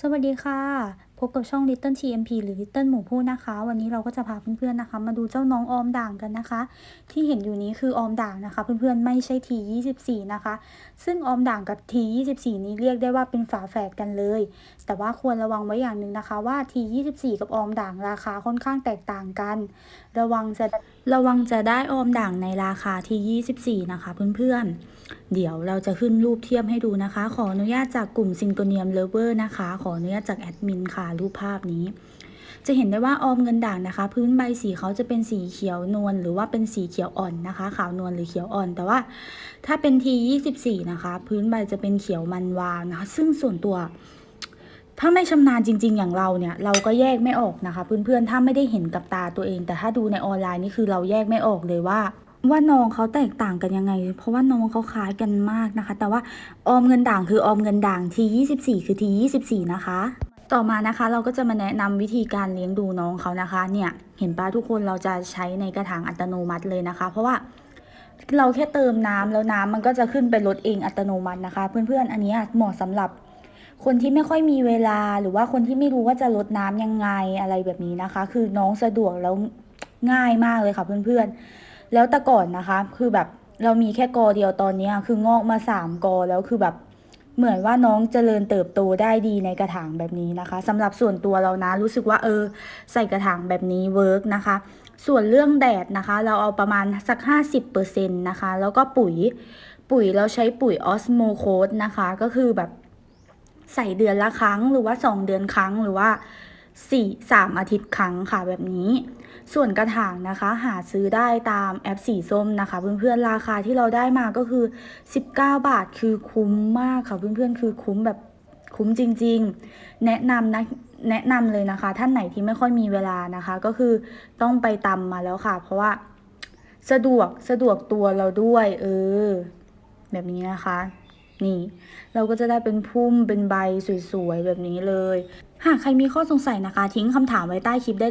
สวัสดีค่ะ พบกับช่อง Little TMP หรือ Little หมูพูดนะคะ วันนี้เราก็จะพาเพื่อนๆนะคะ มาดูเจ้าน้องออมด่างกันนะคะ ที่เห็นอยู่นี้คือออมด่างนะคะ เพื่อนๆไม่ใช่ T24 นะคะ ซึ่งออมด่างกับ T24 นี้เรียกได้ว่าเป็นฝาแฝดกันเลย แต่ว่าควรระวังไว้อย่างหนึ่งนะคะว่า T24 กับออมด่างราคาค่อนข้างแตกต่างกัน ระวังจะระวังจะได้ออมด่างในราคาที่ 24 นะคะ เพื่อนๆ เดี๋ยวเราจะขึ้นรูปเทียบให้ดูนะคะ ขออนุญาตจากกลุ่มซิงโกเนียมเลเวอร์นะคะ ขออนุญาตจากแอดมินค่ะรูปภาพนี้ จะเห็นได้ว่าออมเงินด่างนะคะ พื้นใบสีเขาจะเป็นสีเขียวนวลหรือว่าเป็นสีเขียวอ่อนนะคะ ขาวนวลหรือเขียวอ่อน แต่ว่าถ้าเป็น T24 นะคะ พื้นใบจะเป็นเขียวมันวาวนะคะ ซึ่งส่วนตัวถ้าไม่ชำนาญจริง ๆ อย่างเราเนี่ย เราก็แยกไม่ออกนะคะ เพื่อนๆ ถ้าไม่ได้เห็นกับตาตัวเอง แต่ถ้าดูในออนไลน์นี่คือเราแยกไม่ออกเลยว่า ว่าน้องเขาแตกต่างกันยังไง เพราะว่าน้องเขาคล้ายกันมากนะคะ แต่ว่าออมเงินด่างคือออมเงินด่าง T24 คือ T24 นะคะ ต่อมานะคะเราก็จะมาแนะนำวิธีการเลี้ยงดูน้องเขานะคะ เนี่ยเห็นป้าทุกคนเราจะใช้ในกระถางอัตโนมัติเลยนะคะ เพราะว่าเราแค่เติมน้ำแล้วน้ำมันก็จะขึ้นไปลดเองอัตโนมัตินะคะ เพื่อนๆ อันนี้เหมาะสำหรับคนที่ไม่ค่อยมีเวลาหรือว่าคนที่ไม่รู้ว่าจะลดน้ำยังไงอะไรแบบนี้นะคะ คือน้องสะดวกแล้วง่ายมากเลยค่ะเพื่อนๆ แล้วแต่ก่อนนะคะ คือแบบเรามีแค่กอเดียวตอนเนี้ยคืองอกมาสามกอแล้วคือแบบ เหมือนว่าน้องเจริญเติบโตได้ดีในกระถางแบบนี้นะคะสำหรับส่วนตัวเรานะรู้สึกว่าเออ ใส่กระถางแบบนี้เวิร์กนะคะ ส่วนเรื่องแดดนะคะ เราเอาประมาณสัก 50%นะคะ แล้วก็ปุ๋ยปุ๋ยเราใช้ปุ๋ยออสโมโคสนะคะ ก็คือแบบใส่เดือนละครั้งหรือว่า 2 เดือนครั้งหรือว่า 4 3 อาทิตย์ครั้งค่ะแบบนี้ ส่วนกระถางนะคะ หาซื้อได้ตามแอปสีส้มนะคะ เพื่อนๆราคาที่เราได้มาก็คือ 19 บาทคือคุ้มมากค่ะเพื่อนๆคือคุ้มแบบคุ้มจริง ๆ แนะนำนะแนะนำเลยนะคะ ท่านไหนที่ไม่ค่อยมีเวลานะคะ ก็คือต้องไปตำมาแล้วค่ะ เพราะว่าสะดวกสะดวกตัวเราด้วย เออ แบบนี้นะคะ นี่ เราก็จะได้เป็นพุ่มเป็นใบสวยๆ แบบนี้เลย หากใครมีข้อสงสัยนะคะ ทิ้งคำถามไว้ใต้คลิปได้